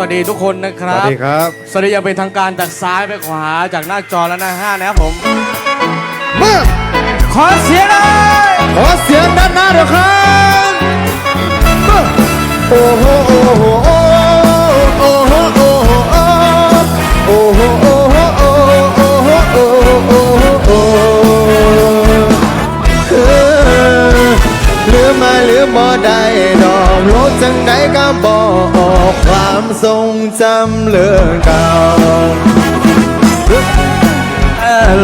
วัสดีทุกคนนะคสรัวับสดีครับ สวัสดีอย่างเป็นทางการจากซ้ายไปขวาจากหน้าจอและหน้าห้านะครับผมมาขอเสียงหน่อยขอเสียงด้านหน้าด้วยครับมาโอ้โหโอ้โหโอ้โหโอ้โหโอ้โหโอ้โหโอ้โหโอ้โหโอ้โหโอ้โหโอ้โหเออลืมมาลืมบ่ได้ดอกลบจังใดก็บอกออก ความทรงจำเรื่องเก่า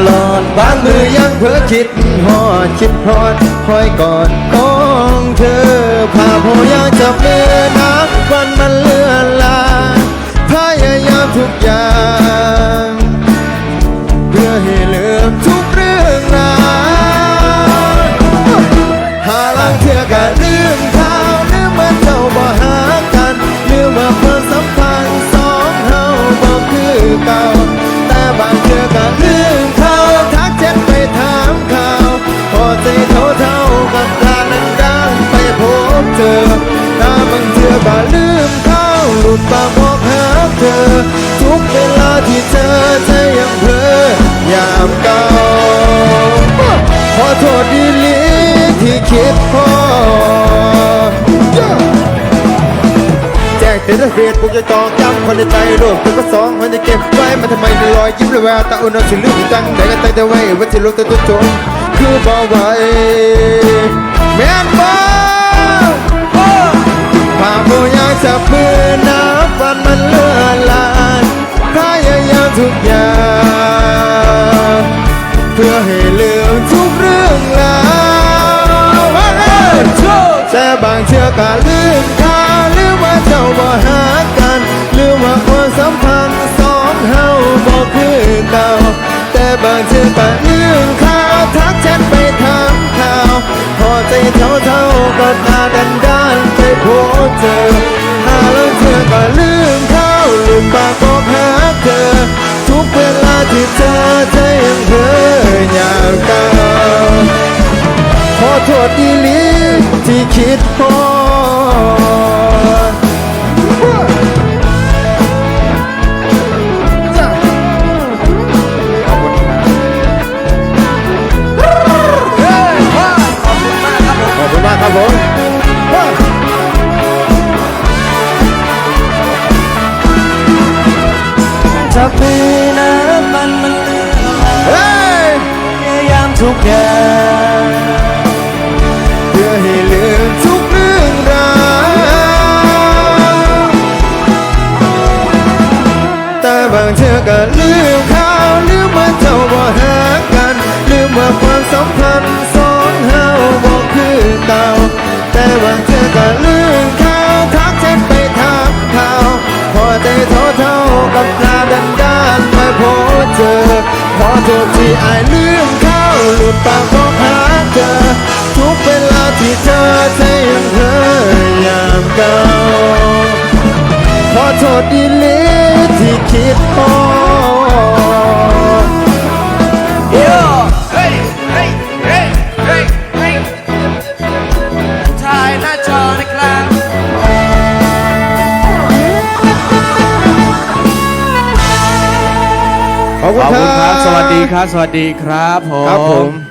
หลอดบางมือยังเพ้อคิดหอดคิดพอดคอยกอดของเธอพาพยางจับมือนักว่า เตือนเหตุพวกจะจองจำคนในใจโลกตัวก็สองคนจะเก็บไว้มาทำไมในรอยยิ้มและแววตาอุณหสิลืมจังแต่ก็ตั้งแต่ไว้ว่าที่ลูกตัวตัวจงคือบ่ไหวแม่นบ่พาผู้ยางจับมือนับวันมันเลื่อนลานพยายามทุกอย่างเพื่อให้ลืมทุกเรื่องราวแต่บางเชื่อก็ลืมข่าวลื แต่บางเชื่อก็ลืมข่าวทักแชทไปถามข่าว พอใจเท่าเท่าก็ตาดันด้านไปพบเจอหาแล้วเธอก็ลืมข่าลืมปากบอกหาเธอ ทุกเวลาที่เจอใจยังเธออย่างก่าขอโทษดี ผมจับมือนะมันมันเลือนพยายามทุกอย่างเพื่อให้ลืมทุกเรื่องราวแต่บางเธอก็ลืมข่าวลืมว่าเจ้าบ่าหากัน ลืมว่าความสัมพันธ์ ท่าๆกับตาดันด้านๆมาพบเจอ ขอโทษที่อายลืมข่าหลุดปากบอกหาเจอ ทุกเวลาที่เธอใจยังเธอยามเก่าขอโทษดีลี คุณขอบคคุณครัรับบสวัสดีครับ สวัสดีครับผมครับผม